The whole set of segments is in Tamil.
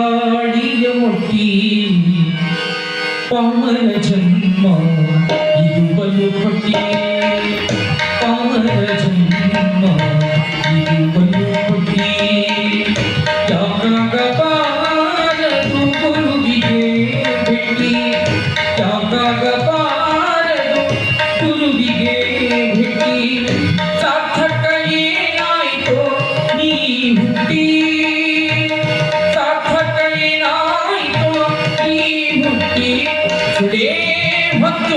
ಗಾಳಿಯೊಟ್ಟಿ ಪವನ ಜನ್ಮ ಇದು ಬಲು ಪಟ್ಟಿ ಸುಡೇ ಹೊತ್ತು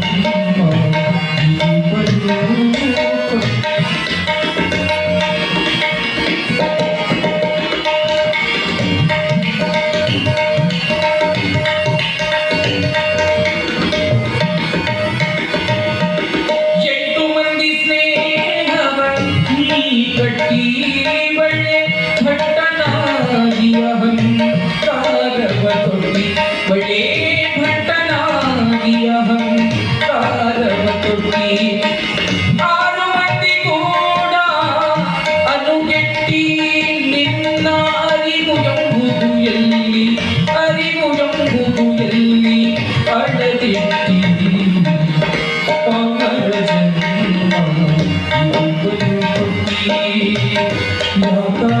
Thank you.